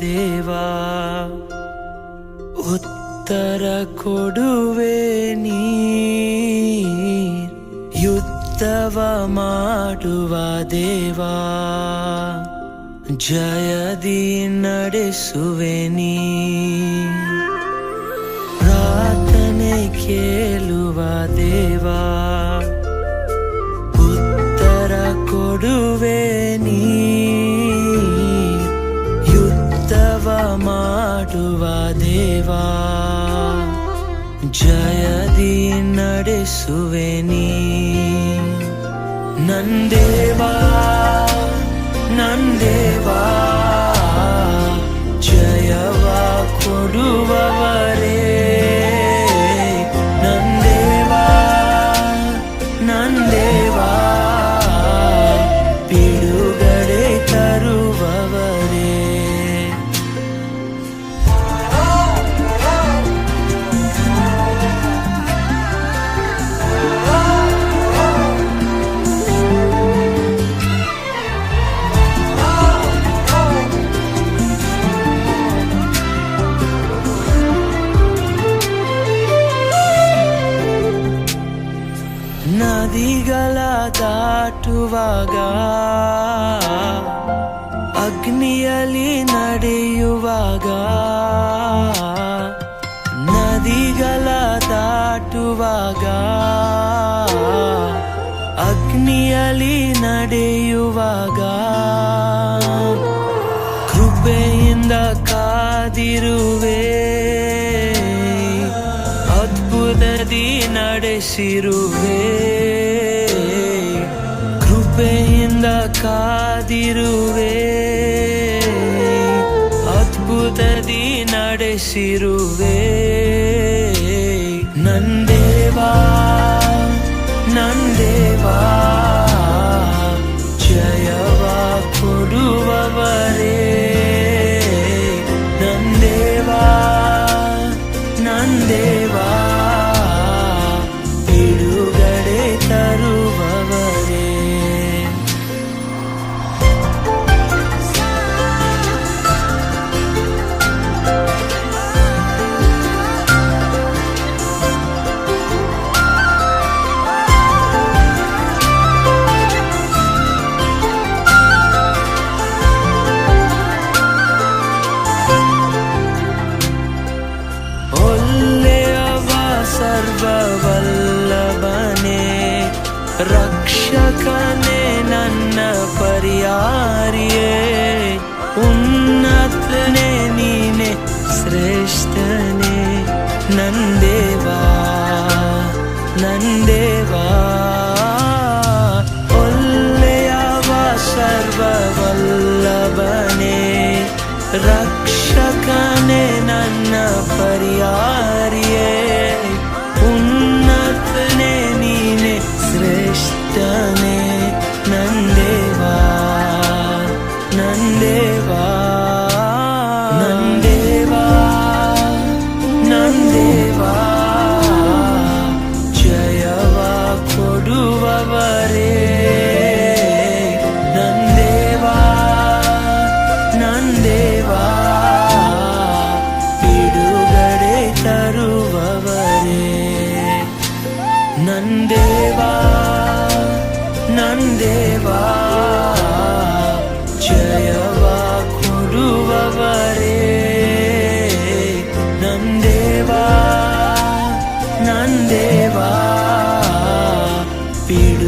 ದೇವಾ ಉತ್ತರ ಕೊಡುವೆ ನೀ ಯುದ್ಧವ ಮಾಡುವ ದೇವಾ ಜಯದಿ ನಡೆಸುವೆ ನೀ ಪ್ರಾರ್ಥನೆ ಕೇಳುವ ದೇವಾ ಮಾಡುವ ದೇವಾ. ಜಯದಿ ನಡೆಸುವೆ ನೀ. ನಂದೇವಾ ನಂದೇವಾ ನದಿಗಳ ದಾಟುವಾಗ ಅಗ್ನಿಯಲ್ಲಿ ನಡೆಯುವಾಗ ನದಿಗಳ ದಾಟುವಾಗ ಅಗ್ನಿಯಲ್ಲಿ ನಡೆಯುವಾಗ ಕೃಪೆಯಿಂದ ಕಾದಿರುವೆ. ನಡೆಸಿರುವೆ. ಕೃಪೆಯಿಂದ ಕಾದಿರುವೆ. ಅದ್ಭುತದಿ ನಡೆಸಿರುವೆ. ನಂದೇವಾ ನಂದೇವಾ ಸರ್ವವಲ್ಲಭನೆ ರಕ್ಷಕನೇ ನನ್ನ ಪರಿಯಾರಿಯೇ ಉನ್ನತನೇ ನೀನೆ ಶ್ರೇಷ್ಠನೇ ನಂದೇವಾ ನಂದೇವಾ ಒಲ್ಲೆಯವ ಸರ್ವವಲ್ಲಭನೆ ರಕ್ಷಕನೇ ನನ್ನ ಪರಿಯಾರಿಯೇ ನಂದೇವಾ ನಂದೇವಾ ಜಯವ ಕೊಡುವವರೇ ನಂದೇವಾ ನಂದೇವಾ ಬಿಡು